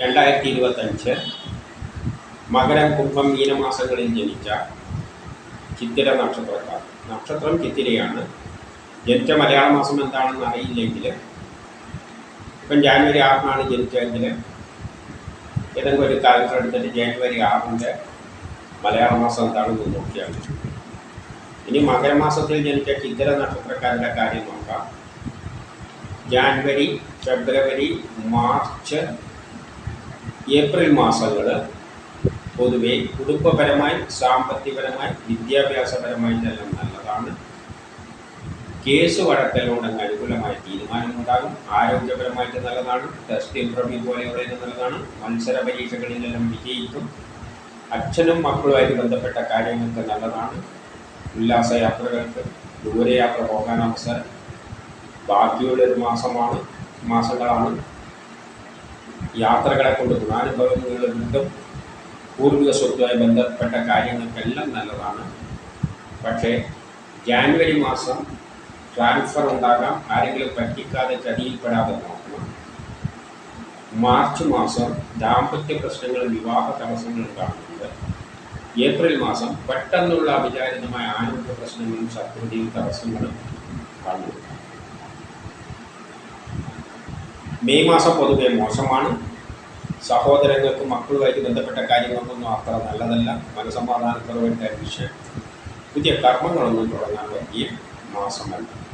രണ്ടായിരത്തി ഇരുപത്തഞ്ച് മകരം കുംഭം മീനമാസങ്ങളിൽ ജനിച്ച ചിത്തിര നക്ഷത്രക്കാർ. നക്ഷത്രം ചിത്തിരയാണ്. ജനിച്ച മലയാള മാസം എന്താണെന്ന് അറിയില്ലെങ്കിൽ ഇപ്പം ജാനുവരി ആറിനാണ് ജനിച്ചതെങ്കിൽ ഏതെങ്കിലും ഒരു കാലത്ത് എടുത്തിട്ട് ജാനുവരി ആറിന്റെ മലയാള മാസം എന്താണെന്ന് നോക്കിയാൽ. ഇനി മകരമാസത്തിൽ ജനിച്ച ചിത്തിര നക്ഷത്രക്കാരുടെ കാര്യം നോക്കാം. ജാനുവരി ഫെബ്രുവരി മാർച്ച് ഏപ്രിൽ മാസങ്ങൾ പൊതുവെ കുടുംബപരമായി സാമ്പത്തികപരമായി വിദ്യാഭ്യാസപരമായിട്ടെല്ലാം നല്ലതാണ്. കേസ് വഴക്കലുണ്ടെങ്കിൽ അനുകൂലമായ തീരുമാനമുണ്ടാകും. ആരോഗ്യപരമായിട്ട് നല്ലതാണ്. ടെസ്റ്റ് ഇൻട്രവ്യൂ പോലെയുള്ളത് നല്ലതാണ്. മത്സര പരീക്ഷകളിലെല്ലാം വിജയിക്കും. അച്ഛനും മക്കളുമായിട്ട് ബന്ധപ്പെട്ട കാര്യങ്ങൾക്ക് നല്ലതാണ്. ഉല്ലാസയാത്രകൾക്ക് ദൂരയാത്ര പോകാൻ അവസരം. ബാക്കിയുള്ളൊരു മാസമാണ് മാസങ്ങളാണ്. യാത്രകളെ കൊണ്ട് ഗുണാനുഭവങ്ങൾ കിട്ടും പൂർവിക സ്വത്തുമായി ബന്ധപ്പെട്ട കാര്യങ്ങൾക്കെല്ലാം നല്ലതാണ്. പക്ഷേ ജാനുവരി മാസം ട്രാൻസ്ഫർ ഉണ്ടാകാം. ആരെങ്കിലും പറ്റിക്കാതെ ചതിയിൽപ്പെടാതെ നോക്കണം. മാർച്ച് മാസം ദാമ്പത്യ പ്രശ്നങ്ങൾ വിവാഹ തടസ്സങ്ങൾ ഉണ്ടാകുന്നുണ്ട്. ഏപ്രിൽ മാസം പെട്ടെന്നുള്ള അവിചാരിതമായ ആരോഗ്യ പ്രശ്നങ്ങളും ശത്രുതയും തടസ്സങ്ങളും കാണുന്നു മെയ് മാസം പൊതുവെ മോശമാണ്. സഹോദരങ്ങൾക്ക് മക്കളുമായിട്ട് ബന്ധപ്പെട്ട കാര്യങ്ങൾക്കൊന്നും അത്ര നല്ലതല്ല. മനസമാധാനക്കുറവിന്റെ വിഷയം പുതിയ കർമ്മങ്ങളൊന്നും തുടങ്ങാൻ പറ്റിയ മാസമല്ല.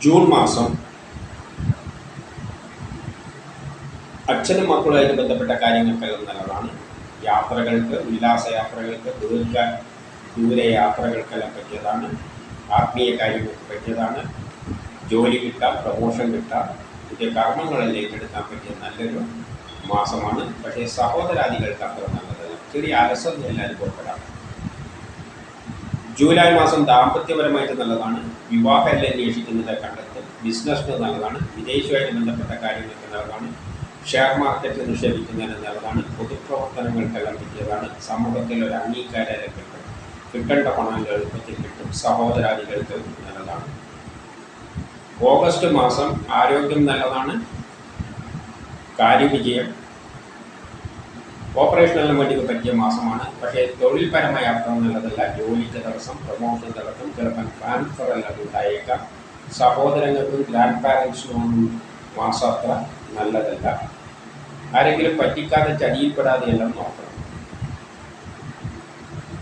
ജൂൺ മാസം അച്ഛനും മക്കളുമായിട്ട് ബന്ധപ്പെട്ട കാര്യങ്ങൾക്കെല്ലാം നല്ലതാണ്. യാത്രകൾക്ക് ഉല്ലാസയാത്രകൾക്ക് ദീർഘ ദൂര യാത്രകൾക്കെല്ലാം പറ്റിയതാണ്. ആത്മീയ കാര്യങ്ങൾക്ക് പറ്റിയതാണ്. ജോലി കിട്ടാം പ്രമോഷൻ കിട്ടാം. പുതിയ കർമ്മങ്ങളെ ഏറ്റെടുക്കാൻ പറ്റിയ നല്ലൊരു മാസമാണ്. പക്ഷേ സഹോദരാദികൾക്ക് അത്ര നല്ലതല്ല. ചെറിയ അലസതയെല്ലാം അനുഭവപ്പെടാം. ജൂലൈ മാസം ദാമ്പത്യപരമായിട്ട് നല്ലതാണ്. വിവാഹമെല്ലാം അന്വേഷിക്കുന്നത് കണ്ടെത്തൽ. ബിസിനസ്സിന് നല്ലതാണ്. വിദേശവുമായിട്ട് ബന്ധപ്പെട്ട കാര്യങ്ങൾക്ക് നല്ലതാണ്. ഷെയർ മാർക്കറ്റിൽ നിക്ഷേപിക്കുന്നതിന് നല്ലതാണ്. പൊതുപ്രവർത്തനങ്ങൾക്കെല്ലാം പറ്റിയതാണ് സമൂഹത്തിൽ ഒരു അംഗീകാരം കിട്ടും. കിട്ടേണ്ട പണം എളുപ്പത്തിൽ കിട്ടും. സഹോദരാദികൾക്ക് നല്ലതാണ്. ഓഗസ്റ്റ് മാസം ആരോഗ്യം നല്ലതാണ് കാര്യവിജയം. ഓപ്പറേഷനെല്ലാം വേണ്ടി പറ്റിയ മാസമാണ്. പക്ഷേ തൊഴിൽപരമായ അർത്ഥം നല്ലതല്ല. ജോലിക്ക് തടസ്സം പ്രൊമോഷൻ തടസ്സം ചിലപ്പോൾ ട്രാൻസ്ഫർ എല്ലാം ഉണ്ടായേക്കാം. സഹോദരങ്ങൾക്കും ഗ്രാൻഡ് പാരൻസിനൊന്നും മാസത്ര നല്ലതല്ല. ആരെങ്കിലും പറ്റിക്കാതെ ചതിയിൽപ്പെടാതെ എല്ലാം നോക്കണം.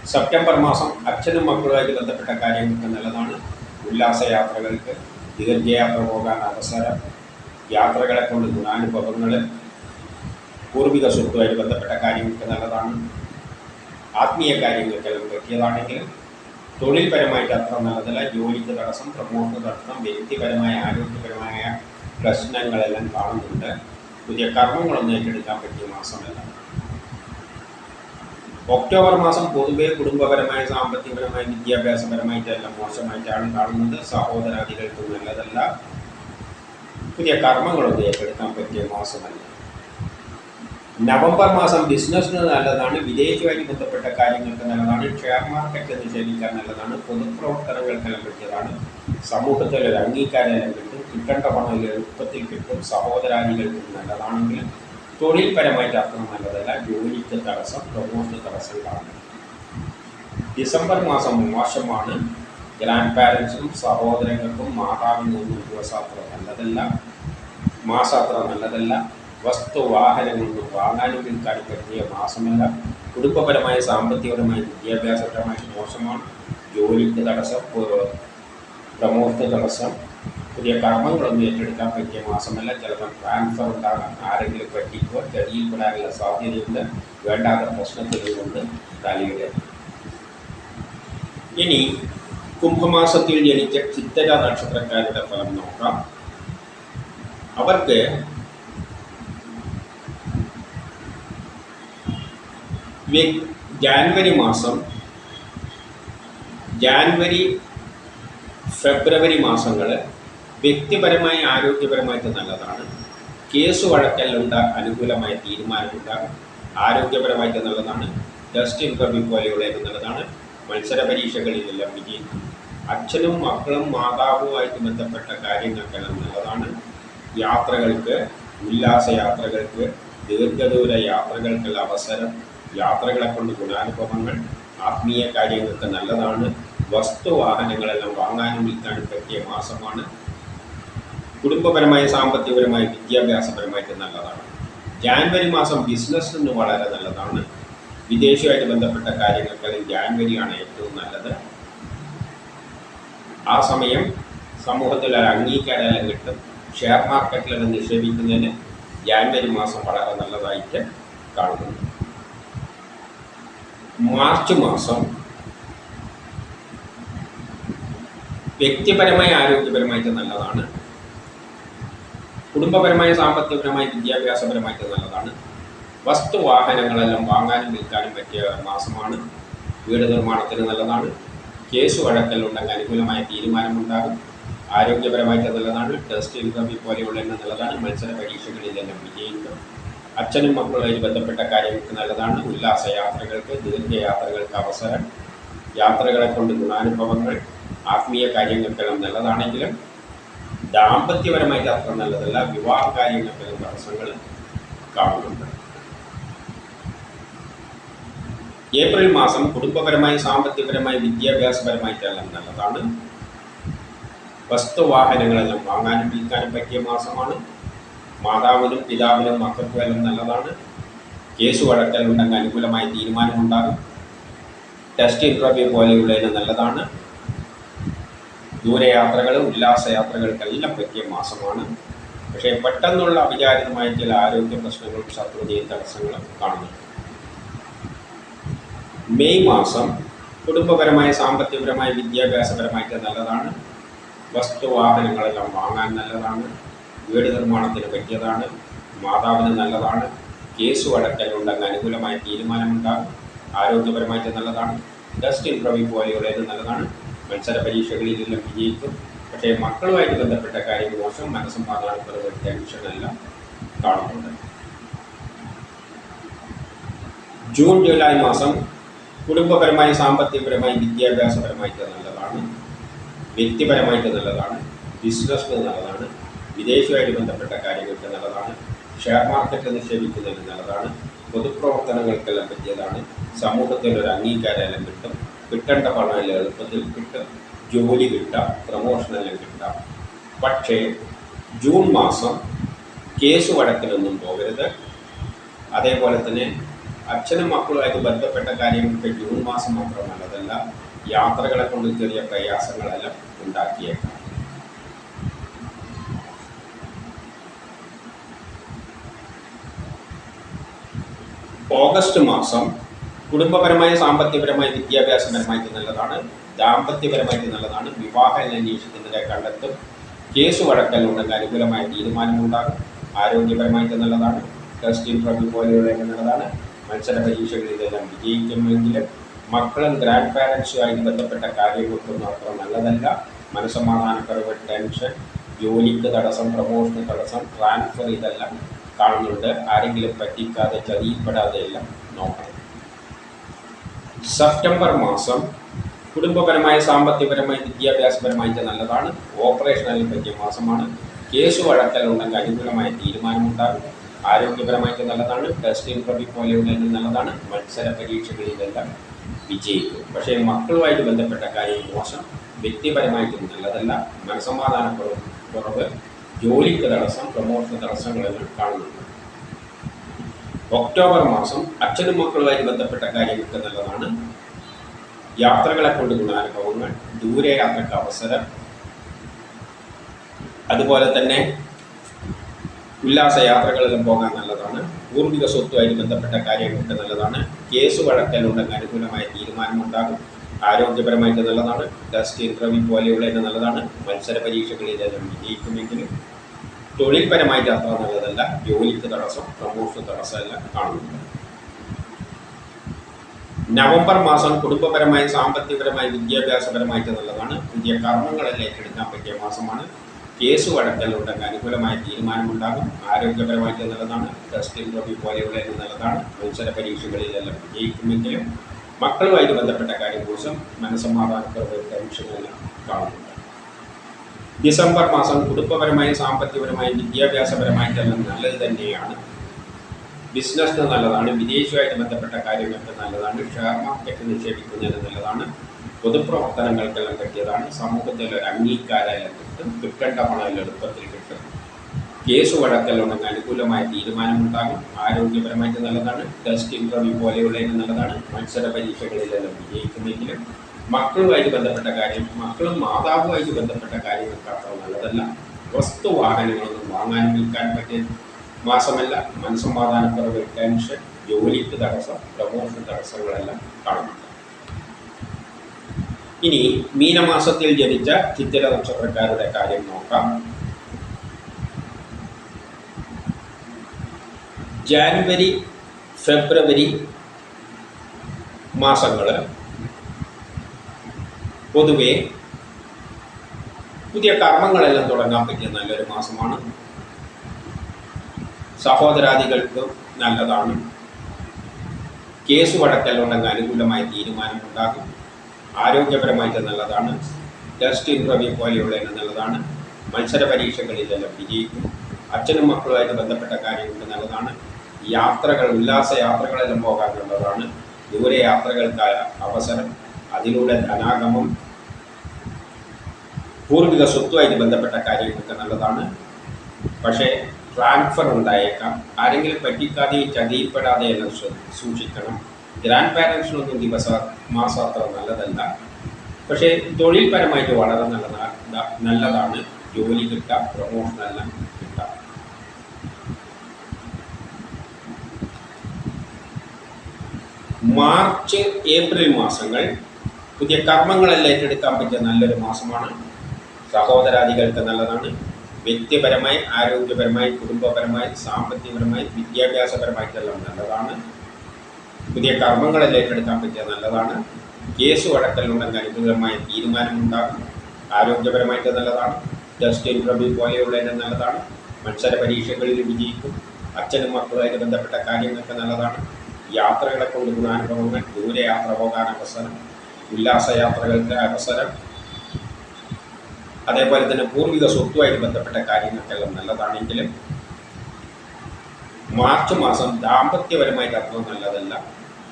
സെപ്റ്റംബർ മാസം അച്ഛനും മക്കളുമായിട്ട് ബന്ധപ്പെട്ട കാര്യങ്ങൾക്ക് നല്ലതാണ്. ഉല്ലാസയാത്രകൾക്ക് ദീർഘയാത്ര പോകാൻ അവസരം. യാത്രകളെ കൊണ്ട് ഗുണാനുഭവങ്ങൾ പൂർവിക സ്വത്തുമായിട്ട് ബന്ധപ്പെട്ട കാര്യങ്ങൾക്ക് നല്ലതാണ്. ആത്മീയ കാര്യങ്ങൾക്കെല്ലാം പറ്റിയതാണെങ്കിൽ തൊഴിൽപരമായിട്ട് അത്ര നല്ലതല്ല. ജോലിക്ക് തടസ്സം പ്രമോട്ട് തടസ്സം വ്യക്തിപരമായ ആരോഗ്യപരമായ പ്രശ്നങ്ങളെല്ലാം കാണുന്നുണ്ട്. പുതിയ കർമ്മങ്ങളൊന്നും ഏറ്റെടുക്കാൻ പറ്റിയ മാസമല്ല. ഒക്ടോബർ മാസം പൊതുവെ കുടുംബപരമായ സാമ്പത്തികപരമായ വിദ്യാഭ്യാസപരമായിട്ടെല്ലാം മോശമായിട്ടാണ് കാണുന്നത്. സഹോദരാദികൾക്ക് നല്ലതല്ല. പുതിയ കർമ്മങ്ങളൊന്നും ഏറ്റെടുക്കാൻ പറ്റിയ മാസമല്ല നവംബർ മാസം ബിസിനസ്സിന് നല്ലതാണ് വിദേശമായി ബന്ധപ്പെട്ട കാര്യങ്ങൾക്ക് നല്ലതാണ് ഷെയർ മാർക്കറ്റ് നിക്ഷേപിക്കാൻ നല്ലതാണ് പൊതുപ്രവർത്തനങ്ങൾക്കെല്ലാം പറ്റിയതാണ് സമൂഹത്തിൽ ഒരു അംഗീകാരം കിട്ടും കിട്ടേണ്ട പണം എളുപ്പത്തിൽ കിട്ടും സഹോദരാദികൾക്ക് നല്ലതാണെങ്കിലും തൊഴിൽപരമായിട്ട് അത്ര നല്ലതല്ല. ജോലിക്ക് തടസ്സം പ്രമോഷന് തടസ്സം കാണും. ഡിസംബർ മാസം മോശമാണ്. ഗ്രാൻഡ് പാരൻസിനും സഹോദരങ്ങൾക്കും മാതാവിൽ നിന്നും ദിവസാത്ര നല്ലതല്ല. മാസാത്ര നല്ലതല്ല. വസ്തു വാഹനങ്ങളൊന്നും വാങ്ങാനും വിൽക്കാനും പറ്റിയ മാസമല്ല. കുടുംബപരമായ സാമ്പത്തികപരമായ വിദ്യാഭ്യാസപരമായ മോശമാണ്. ജോലിക്ക് തടസ്സം പ്രമോഷന് തടസ്സം പുതിയ കർമ്മങ്ങളൊന്നും ഏറ്റെടുക്കാൻ പറ്റിയ മാസമല്ല. ചിലപ്പോൾ ട്രാൻസ്ഫർ ഉണ്ടാകാം ആരെങ്കിലും പറ്റിക്കോ ചെടിയിൽപ്പെടാനുള്ള സാധ്യതയുണ്ട്. വേണ്ടാത്ത പ്രശ്നത്തിലുണ്ട് തലയുടെ ഇനി കുംഭമാസത്തിൽ ജനിച്ച ചിത്തര നക്ഷത്രക്കാരുടെ ഫലം നോക്കാം. അവർക്ക് ജാൻവരി മാസം ജാൻവരി ഫെബ്രുവരി മാസങ്ങൾ വ്യക്തിപരമായി ആരോഗ്യപരമായിട്ട് നല്ലതാണ്. കേസ് വഴക്കലിലുണ്ട അനുകൂലമായ തീരുമാനമുണ്ടാകും ആരോഗ്യപരമായിട്ട് നല്ലതാണ്. ടെസ്റ്റ് ഇന്റർവ്യൂ പോലെയുള്ളത് നല്ലതാണ്. മത്സര പരീക്ഷകളിലെല്ലാം വിജയിക്കും. അച്ഛനും മക്കളും മാതാവുമായിട്ട് ബന്ധപ്പെട്ട കാര്യങ്ങൾക്കെല്ലാം നല്ലതാണ്. യാത്രകൾക്ക് ഉല്ലാസയാത്രകൾക്ക് ദീർഘദൂര യാത്രകൾക്കുള്ള അവസരം യാത്രകളെ കൊണ്ട് ഗുണാനുഭവങ്ങൾ ആത്മീയ കാര്യങ്ങൾക്ക് നല്ലതാണ്. വസ്തുവാഹനങ്ങളെല്ലാം വാങ്ങാനും വിൽക്കാനും പറ്റിയ മാസമാണ്. കുടുംബപരമായി സാമ്പത്തികപരമായി വിദ്യാഭ്യാസപരമായിട്ട് നല്ലതാണ്. ജാൻവരി മാസം ബിസിനസ്സിന് വളരെ നല്ലതാണ്. വിദേശവുമായിട്ട് ബന്ധപ്പെട്ട കാര്യങ്ങൾക്ക് ജാൻവരിയാണ് ഏറ്റവും നല്ലത്. ആ സമയം സമൂഹത്തിൽ ഒരു അംഗീകാരമെല്ലാം കിട്ടും. ഷെയർ മാർക്കറ്റിലെല്ലാം നിക്ഷേപിക്കുന്നതിന് ജാൻവരി മാസം വളരെ നല്ലതായിട്ട് കാണുന്നു. മാർച്ച് മാസം വ്യക്തിപരമായി ആരോഗ്യപരമായിട്ട് നല്ലതാണ്. കുടുംബപരമായി സാമ്പത്തികപരമായി വിദ്യാഭ്യാസപരമായിട്ട് നല്ലതാണ്. വസ്തു വാഹനങ്ങളെല്ലാം വാങ്ങാനും വിൽക്കാനും പറ്റിയ മാസമാണ്. വീട് നിർമ്മാണത്തിന് നല്ലതാണ്. കേസ് വഴക്കലുണ്ടെങ്കിൽ അനുകൂലമായ തീരുമാനമുണ്ടാകും. ആരോഗ്യപരമായിട്ട് നല്ലതാണ്. ടെസ്റ്റ് ഇൻകമി പോലെയുള്ള എണ്ണം നല്ലതാണ്. മത്സര പരീക്ഷകളിലെല്ലാം വിജയിക്കും. അച്ഛനും മക്കളുമായി ബന്ധപ്പെട്ട കാര്യങ്ങൾക്ക് നല്ലതാണ്. ഉല്ലാസയാത്രകൾക്ക് ദീർഘയാത്രകൾക്ക് അവസരം. യാത്രകളെ കൊണ്ട് ഗുണാനുഭവങ്ങൾ ആത്മീയ കാര്യങ്ങൾക്കെല്ലാം നല്ലതാണെങ്കിലും ദാമ്പത്യപരമായിട്ട് അത്ര നല്ലതല്ല. വിവാഹ കാര്യങ്ങൾക്കെല്ലാം തടസ്സങ്ങൾ കാണുന്നുണ്ട്. ഏപ്രിൽ മാസം കുടുംബപരമായി സാമ്പത്തികപരമായി വിദ്യാഭ്യാസപരമായിട്ടെല്ലാം നല്ലതാണ്. വസ്തുവാഹനങ്ങളെല്ലാം വാങ്ങാനും വിൽക്കാനും പറ്റിയ മാസമാണ്. മാതാവിനും പിതാവിനും മക്കൾക്കും എല്ലാം നല്ലതാണ്. കേസ് വഴക്കലുണ്ടെങ്കിൽ അനുകൂലമായ തീരുമാനമുണ്ടാകും. ടെസ്റ്റ് ഇൻട്രവ്യൂ പോലെയുള്ളതിന് നല്ലതാണ്. ദൂരയാത്രകൾ ഉല്ലാസയാത്രകൾക്കെല്ലാം പറ്റിയ മാസമാണ്. പക്ഷേ പെട്ടെന്നുള്ള അവിചാരിതമായ ചില ആരോഗ്യ പ്രശ്നങ്ങളും ശത്രുതയും തടസ്സങ്ങളും കാണുന്നുണ്ട് മെയ് മാസം കുടുംബപരമായ സാമ്പത്തികപരമായ വിദ്യാഭ്യാസപരമായിട്ട് നല്ലതാണ്. വസ്തുവാഹനങ്ങളെല്ലാം വാങ്ങാൻ നല്ലതാണ്. വീട് നിർമ്മാണത്തിന് പറ്റിയതാണ്. മാതാവിന് നല്ലതാണ്. കേസ് വഴക്കലുണ്ടെങ്കിൽ അനുകൂലമായ തീരുമാനമുണ്ടാകും. ആരോഗ്യപരമായിട്ട് നല്ലതാണ്. ഡസ്റ്റ് ഇൻട്രവ്യൂ പോലെയുള്ളത് നല്ലതാണ്. മത്സര പരീക്ഷകളിൽ നിന്നും വിജയിക്കും. പക്ഷേ മക്കളുമായിട്ട് ബന്ധപ്പെട്ട കാര്യം മോശം മനസ്സമാധാനക്കുറവ് ടെൻഷനെല്ലാം കാണുന്നുണ്ട്. ജൂൺ ജൂലൈ മാസം കുടുംബപരമായി സാമ്പത്തികപരമായി വിദ്യാഭ്യാസപരമായിട്ട് നല്ലതാണ്. വ്യക്തിപരമായിട്ട് നല്ലതാണ്. ബിസിനസ്സിന് നല്ലതാണ്. വിദേശവുമായിട്ട് ബന്ധപ്പെട്ട കാര്യങ്ങൾക്ക് നല്ലതാണ്. ഷെയർ മാർക്കറ്റ് നിക്ഷേപിക്കുന്നതിന് നല്ലതാണ്. പൊതുപ്രവർത്തനങ്ങൾക്കെല്ലാം പറ്റിയതാണ്. സമൂഹത്തിൽ ഒരു അംഗീകാരമെല്ലാം കിട്ടും. കിട്ടേണ്ട പണം എളുപ്പത്തിൽ കിട്ടും. ജോലി കിട്ടാം പ്രമോഷനെല്ലാം കിട്ടാം. പക്ഷേ ജൂൺ മാസം കേസ് വഴക്കിനൊന്നും പോകരുത്. അതേപോലെ തന്നെ അച്ഛനും മക്കളുമായിട്ട് ബന്ധപ്പെട്ട കാര്യങ്ങൾക്ക് ജൂൺ മാസം മാത്രം നല്ലതല്ല യാത്രകളെ കൊണ്ട് ചെറിയ പ്രയാസങ്ങളെല്ലാം ഉണ്ടാക്കിയേക്കാം. ഓഗസ്റ്റ് മാസം കുടുംബപരമായി സാമ്പത്തികപരമായി വിദ്യാഭ്യാസപരമായിട്ട് നല്ലതാണ്. ദാമ്പത്യപരമായിട്ട് നല്ലതാണ്. വിവാഹ അന്വേഷിക്കുന്നതിനെ കണ്ടെത്തും. കേസ് വഴക്കലുണ്ടെങ്കിൽ അനുകൂലമായ തീരുമാനമുണ്ടാകും. ആരോഗ്യപരമായിട്ട് നല്ലതാണ്. ടെസ്റ്റ് ഇൻട്രവ്യൂ പോലെയുള്ള നല്ലതാണ്. മത്സര പരീക്ഷകളിൽ ഇതെല്ലാം വിജയിക്കുമെങ്കിലും മക്കളും ഗ്രാൻഡ് പാരൻസുമായിട്ട് ബന്ധപ്പെട്ട കാര്യങ്ങൾക്കൊന്നും അത്ര നല്ലതല്ല. മനസ്സമാധാനക്കുറവ് ടെൻഷൻ ജോലിക്ക് തടസ്സം പ്രമോഷന് തടസ്സം ട്രാൻസ്ഫർ ഇതെല്ലാം കാണുന്നുണ്ട്. ആരെങ്കിലും പറ്റിക്കാതെ ചതിയിൽപ്പെടാതെ എല്ലാം നോക്കണം. സെപ്റ്റംബർ മാസം കുടുംബപരമായ സാമ്പത്തികപരമായി വിദ്യാഭ്യാസപരമായിട്ട് നല്ലതാണ്. ഓപ്പറേഷനിൽ പറ്റിയ മാസമാണ്. കേസ് വഴക്കലുണ്ടെങ്കിൽ അനുകൂലമായ തീരുമാനമുണ്ടാകും. ആരോഗ്യപരമായിട്ട് നല്ലതാണ്. ടെസ്റ്റ് ഇൻട്രവ്യൂ പോലെയുള്ളതിന് നല്ലതാണ്. മത്സര പരീക്ഷകളിലെല്ലാം വിജയിക്കും. പക്ഷേ മക്കളുമായിട്ട് ബന്ധപ്പെട്ട കാര്യം മോശം. വ്യക്തിപരമായിട്ടും നല്ലതല്ല. മനസമാധാനക്കുറവ് കുറവ് ജോലിക്ക് തടസ്സം പ്രമോഷന് തടസ്സങ്ങളെല്ലാം കാണുന്നുണ്ട്. ഒക്ടോബർ മാസം അച്ഛനും മക്കളുമായി ബന്ധപ്പെട്ട കാര്യങ്ങൾക്ക് നല്ലതാണ്. യാത്രകളെ കൊണ്ട് ഗുണാനുഭവങ്ങൾ ദൂരയാത്രക്ക് അവസരം. അതുപോലെ തന്നെ ഉല്ലാസ യാത്രകളിലും പോകാൻ നല്ലതാണ്. പൂർവിക സ്വത്തുമായി ബന്ധപ്പെട്ട കാര്യങ്ങൾക്ക് നല്ലതാണ്. കേസ് വഴക്കലുണ്ടെങ്കിൽ അനുകൂലമായ തീരുമാനമുണ്ടാകും. ആരോഗ്യപരമായിട്ട് നല്ലതാണ്. ടെസ്റ്റ് ഇൻട്രവ്യൂ പോലെയുള്ളതിന് നല്ലതാണ്. മത്സര പരീക്ഷകളിലെല്ലാം വിജയിക്കുമെങ്കിലും തൊഴിൽപരമായിട്ട് അത്ര നല്ലതല്ല. ജോലിക്ക് തടസ്സം പ്രമോഷൻ തടസ്സം എല്ലാം കാണുന്നുണ്ട്. നവംബർ മാസം കുടുംബപരമായി സാമ്പത്തികപരമായി വിദ്യാഭ്യാസപരമായിട്ട് നല്ലതാണ്. പുതിയ കർമ്മങ്ങളെല്ലാം ഏറ്റെടുക്കാൻ പറ്റിയ മാസമാണ്. കേസ് വഴക്കലുണ്ടെങ്കിൽ അനുകൂലമായ തീരുമാനമുണ്ടാകും. ആരോഗ്യപരമായിട്ട് നല്ലതാണ്. ടെസ്റ്റ് ഇന്റർവ്യൂ പോലെയുള്ള നല്ലതാണ്. മത്സര പരീക്ഷകളിലെല്ലാം വിജയിക്കുമെങ്കിലും മക്കളുമായിട്ട് ബന്ധപ്പെട്ട കാര്യം കുറിച്ചും മനസ്സമാധാനത്തോടെ ടെൻഷനെല്ലാം കാണുന്നുണ്ട് ഡിസംബർ മാസം കുടുംബപരമായും സാമ്പത്തികപരമായും വിദ്യാഭ്യാസപരമായിട്ടെല്ലാം നല്ലത് തന്നെയാണ്. ബിസിനസ്സിന് നല്ലതാണ് വിദേശവുമായിട്ട് ബന്ധപ്പെട്ട കാര്യങ്ങൾക്ക് നല്ലതാണ് ഷെയർ മാർക്കറ്റ് നിക്ഷേപിക്കുന്നതിന് നല്ലതാണ് പൊതുപ്രവർത്തനങ്ങൾക്കെല്ലാം പറ്റിയതാണ് സമൂഹത്തിൽ ഒരു അംഗീകാരമെല്ലാം കിട്ടും കിട്ടേണ്ട പണം എളുപ്പത്തിൽ കിട്ടും. കേസ് വഴക്കലുണ്ടെങ്കിൽ അനുകൂലമായ തീരുമാനമുണ്ടാകും ആരോഗ്യപരമായിട്ട് നല്ലതാണ് ടെസ്റ്റ് ഇന്റർവ്യൂ പോലെയുള്ളതിന് നല്ലതാണ് മത്സര പരീക്ഷകളിലെല്ലാം വിജയിക്കുന്നെങ്കിലും മക്കളുമായിട്ട് ബന്ധപ്പെട്ട കാര്യം മക്കളും മാതാവുമായിട്ട് ബന്ധപ്പെട്ട കാര്യങ്ങൾക്ക് അത്ര നല്ലതല്ല. വസ്തു വാഹനങ്ങളൊന്നും വാങ്ങാൻ വിൽക്കാൻ പറ്റിയ മാസമല്ല. മനസ്സമാധാനക്കുറവ് ടെൻഷൻ ജോലിക്ക് തടസ്സം പ്രമോഷൻ തടസ്സങ്ങളെല്ലാം കാണുന്നുണ്ട്. ഇനി മീനമാസത്തിൽ ജനിച്ച ചിത്തിര നക്ഷത്രക്കാരുടെ കാര്യം നോക്കാം. ജാനുവരി ഫെബ്രുവരി മാസങ്ങൾ പൊതുവെ പുതിയ കർമ്മങ്ങളെല്ലാം തുടങ്ങാൻ പറ്റിയ നല്ലൊരു മാസമാണ്. സഹോദരാദികൾക്ക് നല്ലതാണ്. കേസ് വഴക്കല്ലുണ്ടെങ്കിൽ അനുകൂലമായ തീരുമാനമുണ്ടാകും ആരോഗ്യപരമായിട്ട് നല്ലതാണ്. ടെസ്റ്റ് ഇന്റർവ്യൂ പോലെയുള്ളതിന് നല്ലതാണ്. മത്സര പരീക്ഷകളിലെല്ലാം വിജയിക്കും. അച്ഛനും മക്കളുമായിട്ട് ബന്ധപ്പെട്ട കാര്യങ്ങൾക്ക് നല്ലതാണ്. യാത്രകൾ ഉല്ലാസ യാത്രകളെല്ലാം പോകാൻ നല്ലതാണ് ദൂരെ യാത്രകൾക്കായ അവസരം. അതിലൂടെ ധനാഗമം പൂർവിക സ്വത്തുമായിട്ട് ബന്ധപ്പെട്ട കാര്യങ്ങളൊക്കെ നല്ലതാണ്. പക്ഷേ ട്രാൻസ്ഫർ ഉണ്ടായേക്കാം. ആരെങ്കിലും പറ്റിക്കാതെയും ചതിയിൽപ്പെടാതെ എന്ന് സൂക്ഷിക്കണം. ഗ്രാൻഡ് പാരൻസിനൊന്നും ദിവസ മാസം അത്ര നല്ലതല്ല. പക്ഷേ തൊഴിൽപരമായിട്ട് വളരെ നല്ലതാണ് നല്ലതാണ്. ജോലി കിട്ടാം പ്രൊമോഷൻ എല്ലാം കിട്ടാം. മാർച്ച് ഏപ്രിൽ മാസങ്ങൾ. പുതിയ കർമ്മങ്ങളെല്ലാം ഏറ്റെടുക്കാൻ പറ്റിയ നല്ലൊരു മാസമാണ്. സഹോദരാദികൾക്ക് നല്ലതാണ്. വ്യക്തിപരമായി ആരോഗ്യപരമായി കുടുംബപരമായി സാമ്പത്തികപരമായി വിദ്യാഭ്യാസപരമായിട്ടെല്ലാം നല്ലതാണ്. പുതിയ കർമ്മങ്ങളെല്ലാം ഏറ്റെടുക്കാൻ പറ്റിയ നല്ലതാണ്. കേസ് വഴക്കലുണ്ടെങ്കിൽ അനുകൂലമായ തീരുമാനമുണ്ടാകും. ആരോഗ്യപരമായിട്ട് നല്ലതാണ്. ജസ്റ്റ് ഇന്റർവ്യൂ പോലെയുള്ളതിന് നല്ലതാണ്. മത്സര പരീക്ഷകളിൽ വിജയിക്കും. അച്ഛനും മക്കളുമായിട്ട് ബന്ധപ്പെട്ട കാര്യങ്ങൾക്ക് നല്ലതാണ്. യാത്രകളെ കൊണ്ട് ഗുണാനുഭവങ്ങൾ ദൂരയാത്ര പോകാൻ അവസരം ഉല്ലാസയാത്രകൾക്ക് അവസരം അതേപോലെ തന്നെ പൂർവിക സ്വത്തുമായിട്ട് ബന്ധപ്പെട്ട കാര്യങ്ങൾക്കെല്ലാം നല്ലതാണെങ്കിലും മാർച്ച് മാസം ദാമ്പത്യപരമായിട്ട് അത്ര നല്ലതല്ല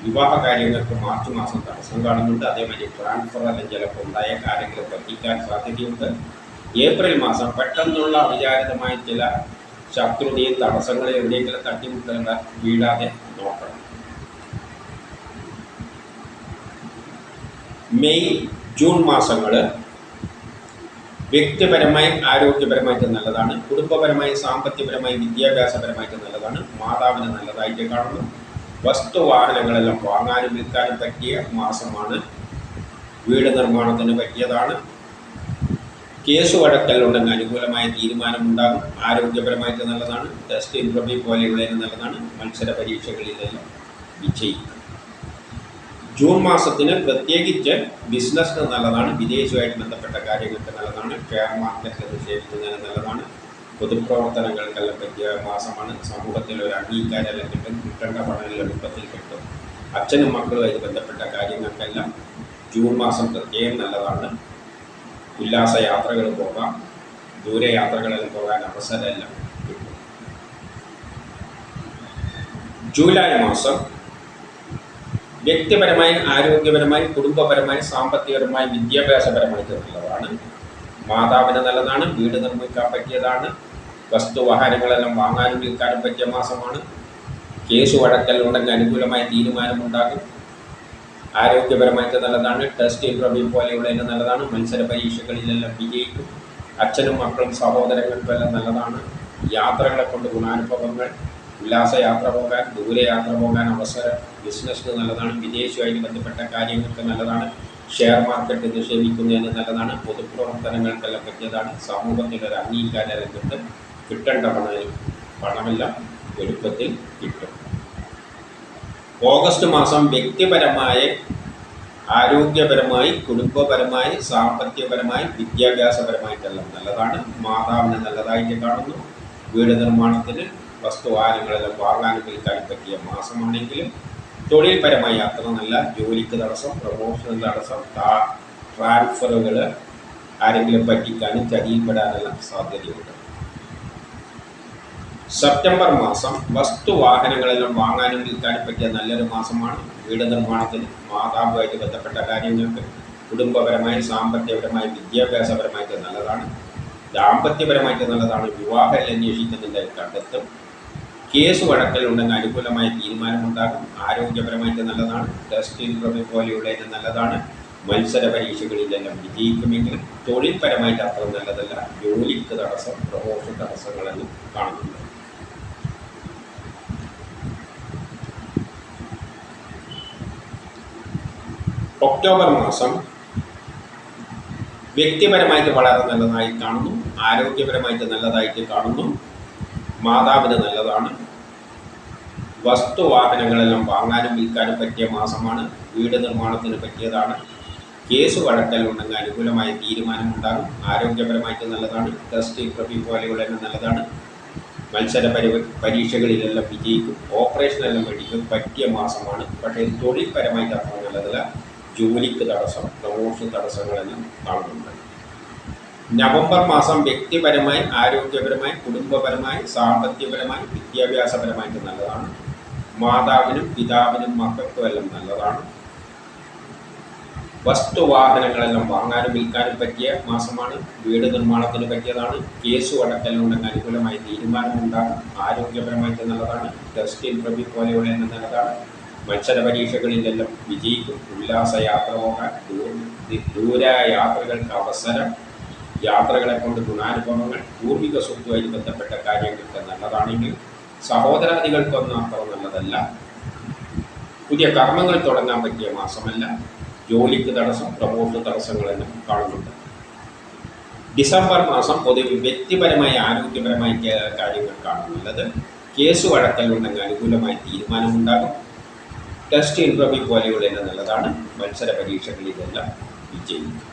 വിവാഹ കാര്യങ്ങൾക്ക് മാർച്ച് മാസം തടസ്സം കാണുന്നുണ്ട്. അതേമാതിരി ട്രാൻസ്ഫർ അല്ലെങ്കിൽ ചിലപ്പോൾ ഉണ്ടായ കാര്യങ്ങൾ പറ്റിക്കാൻ സാധ്യതയുണ്ട്. ഏപ്രിൽ മാസം പെട്ടെന്നുള്ള അവിചാരിതമായ ചില ശത്രുതയും തടസ്സങ്ങളെ എവിടെയെങ്കിലും തട്ടിമുട്ടേണ്ട വീടാതെ നോക്കണം. മെയ് ജൂൺ മാസങ്ങൾ വ്യക്തിപരമായി ആരോഗ്യപരമായിട്ട് നല്ലതാണ്. കുടുംബപരമായി സാമ്പത്തികപരമായി വിദ്യാഭ്യാസപരമായിട്ട് നല്ലതാണ്. മാതാവിന് നല്ലതായിട്ട് കാണുന്നു. വസ്തു വാഹനങ്ങളെല്ലാം വാങ്ങാനും വിൽക്കാനും പറ്റിയ മാസമാണ്. വീട് നിർമ്മാണത്തിന് പറ്റിയതാണ്. കേസ് വഴക്കലുണ്ടെങ്കിൽ അനുകൂലമായ തീരുമാനമുണ്ടാകും. ആരോഗ്യപരമായിട്ട് നല്ലതാണ്. ടെസ്റ്റ് ഇൻട്രവ്യൂ പോലെയുള്ളതിന് നല്ലതാണ്. മത്സര പരീക്ഷകളിലെല്ലാം വിജയിക്കും. ജൂൺ മാസത്തിന് പ്രത്യേകിച്ച് ബിസിനസ്സിന് നല്ലതാണ് വിദേശവുമായിട്ട് ബന്ധപ്പെട്ട കാര്യങ്ങൾക്ക് നല്ലതാണ് ഷെയർ മാർക്കറ്റിൽ നിക്ഷേപിക്കുന്നതിന് നല്ലതാണ് പൊതുപ്രവർത്തനങ്ങൾക്കെല്ലാം പറ്റിയ മാസമാണ്. സമൂഹത്തിൽ ഒരു അംഗീകാരം കിട്ടും കിട്ടേണ്ട പണം എളുപ്പത്തിൽ കിട്ടും. അച്ഛനും മക്കളുമായി ബന്ധപ്പെട്ട കാര്യങ്ങൾക്കെല്ലാം ജൂൺ മാസം പ്രത്യേകം നല്ലതാണ്. ഉല്ലാസ യാത്രകൾ പോകാം ദൂരെ യാത്രകളിൽ പോകാൻ അവസരമെല്ലാം കിട്ടും. ജൂലൈ മാസം വ്യക്തിപരമായി ആരോഗ്യപരമായി കുടുംബപരമായി സാമ്പത്തികപരമായി വിദ്യാഭ്യാസപരമായിട്ട് നല്ലതാണ് മാതാവിന് നല്ലതാണ് വീട് നിർമ്മിക്കാൻ പറ്റിയതാണ് വസ്തുവാഹനങ്ങളെല്ലാം വാങ്ങാനും വിൽക്കാനും പറ്റിയ മാസമാണ്. കേസ് വഴക്കൽ ഉണ്ടെങ്കിൽ അനുകൂലമായ തീരുമാനമുണ്ടാകും. ആരോഗ്യപരമായിട്ട് നല്ലതാണ് ടെസ്റ്റ് ഇന്റർവ്യൂ പോലെയുള്ളതിന് നല്ലതാണ് മത്സര പരീക്ഷകളിലെല്ലാം വിജയിക്കും. അച്ഛനും മക്കളും സഹോദരങ്ങൾക്കും എല്ലാം നല്ലതാണ്. യാത്രകളെ കൊണ്ട് ഗുണാനുഭവങ്ങൾ ഉല്ലാസ യാത്ര പോകാൻ ദൂരെ യാത്ര പോകാൻ അവസരം. ബിസിനസ്സിന് നല്ലതാണ് വിദേശമായി ബന്ധപ്പെട്ട കാര്യങ്ങൾക്ക് നല്ലതാണ്. ഷെയർ മാർക്കറ്റ് നിക്ഷേപിക്കുന്നതിന് നല്ലതാണ്. പൊതുപ്രവർത്തനങ്ങൾക്കെല്ലാം പറ്റിയതാണ്. സമൂഹത്തിൽ ഒരു രംഗത്ത് കിട്ടും കിട്ടേണ്ട പണം പണമെല്ലാം എളുപ്പത്തിൽ കിട്ടും. ഓഗസ്റ്റ് മാസം വ്യക്തിപരമായ ആരോഗ്യപരമായി കുടുംബപരമായി സാമ്പത്തികപരമായി വിദ്യാഭ്യാസപരമായിട്ടെല്ലാം നല്ലതാണ്. മാതാവിന് നല്ലതായിട്ട് കാണുന്നു. വീട് നിർമ്മാണത്തിന് വസ്തുവാഹനങ്ങളെല്ലാം വാങ്ങാനും വിൽക്കാനും പറ്റിയ മാസമാണെങ്കിലും തൊഴിൽപരമായി അത്ര നല്ല ജോലിക്ക് തടസ്സം പ്രൊമോഷന് തടസ്സം ട്രാൻസ്ഫറുകൾ ആരെങ്കിലും പറ്റിക്കാനും ചതിയിൽപ്പെടാനെല്ലാം സാധ്യതയുണ്ട്. സെപ്റ്റംബർ മാസം വസ്തു വസ്തുവാഹനങ്ങളെല്ലാം വാങ്ങാനും വിൽക്കാനും പറ്റിയ നല്ലൊരു മാസമാണ് വീട് നിർമ്മാണത്തിന് മാതാവുമായിട്ട് ബന്ധപ്പെട്ട കാര്യങ്ങൾക്ക് കുടുംബപരമായി സാമ്പത്തികപരമായി വിദ്യാഭ്യാസപരമായിട്ട് നല്ലതാണ്. ദാമ്പത്യപരമായിട്ട് നല്ലതാണ്. വിവാഹം അന്വേഷിക്കുന്നതിന്റെ കണ്ടെത്തും. കേസ് വഴക്കൽ ഉണ്ടെങ്കിൽ അനുകൂലമായ തീരുമാനമുണ്ടാകും. ആരോഗ്യപരമായിട്ട് നല്ലതാണ്. ടെസ്റ്റിൻ പ്രമി പോലെയുള്ളതിന് നല്ലതാണ്. മത്സര പരീക്ഷകളിലെല്ലാം വിജയിക്കുമെങ്കിലും തൊഴിൽപരമായിട്ട് അത്ര നല്ലതല്ല. ജോലിക്ക് തടസ്സം പ്രമോഷൻ തടസ്സങ്ങളെന്നും കാണുന്നുണ്ട്. ഒക്ടോബർ മാസം വ്യക്തിപരമായിട്ട് വളരെ നല്ലതായി കാണുന്നു. ആരോഗ്യപരമായിട്ട് നല്ലതായിട്ട് കാണുന്നു. മാതാവിന് നല്ലതാണ്. വസ്തുവാഹനങ്ങളെല്ലാം വാങ്ങാനും വിൽക്കാനും പറ്റിയ മാസമാണ് വീട് നിർമ്മാണത്തിന് പറ്റിയതാണ്. കേസ് വഴക്കലുണ്ടെങ്കിൽ അനുകൂലമായ തീരുമാനമുണ്ടാകും. ആരോഗ്യപരമായിട്ട് നല്ലതാണ്. ടെസ്റ്റ് ഇൻട്രവ്യൂ പോലെയുള്ള നല്ലതാണ്. മത്സര പരി പരീക്ഷകളിലെല്ലാം വിജയിക്കും. ഓപ്പറേഷനെല്ലാം മേടിക്കും. പറ്റിയ മാസമാണ്. പക്ഷേ തൊഴിൽപരമായിട്ട് അത്ര നല്ലതല്ല. ജോലിക്ക് തടസ്സം പ്രമോഷൻ തടസ്സങ്ങളെല്ലാം കാണുന്നുണ്ട്. നവംബർ മാസം വ്യക്തിപരമായി ആരോഗ്യപരമായി കുടുംബപരമായി സാമ്പത്തികപരമായി വിദ്യാഭ്യാസപരമായിട്ട് നല്ലതാണ്. മാതാവിനും പിതാവിനും മക്കൾക്കും എല്ലാം നല്ലതാണ് വസ്തുവാഹനങ്ങളെല്ലാം വാങ്ങാനും വിൽക്കാനും പറ്റിയ മാസമാണ്. വീട് നിർമ്മാണത്തിന് പറ്റിയതാണ്. കേസ് അടക്കലിനുണ്ടെങ്കിൽ അനുകൂലമായി തീരുമാനമുണ്ടാകും. ആരോഗ്യപരമായിട്ട് നല്ലതാണ്. ടെസ്റ്റ് ഇൻട്രവ്യൂ പോലെയുള്ള നല്ലതാണ്. മത്സര പരീക്ഷകളിലെല്ലാം വിജയിക്കും. ഉല്ലാസ യാത്ര പോകാൻ ദൂര യാത്രകൾക്ക് അവസരം. യാത്രകളെ കൊണ്ട് ഗുണാനുഭവങ്ങൾ പൂർവിക സ്വത്തുമായി ബന്ധപ്പെട്ട കാര്യങ്ങൾക്ക് നല്ലതാണെങ്കിൽ സഹോദരാദികൾക്കൊന്നും അത്ര നല്ലതല്ല. പുതിയ കർമ്മങ്ങൾ തുടങ്ങാൻ പറ്റിയ മാസമല്ല. ജോലിക്ക് തടസ്സം പ്രമോഷൻ തടസ്സങ്ങളെല്ലാം കാണുന്നുണ്ട്. ഡിസംബർ മാസം പൊതുവെ വ്യക്തിപരമായ ആരോഗ്യപരമായ കാര്യങ്ങൾ നല്ലത് കേസ് വഴക്കലുണ്ടെങ്കിൽ അനുകൂലമായി തീരുമാനമുണ്ടാകും. ടെസ്റ്റ് ഇൻട്രവ്യൂ പോലെയുള്ള നല്ലതാണ്. മത്സര പരീക്ഷകളിലെല്ലാം വിജയിക്കും.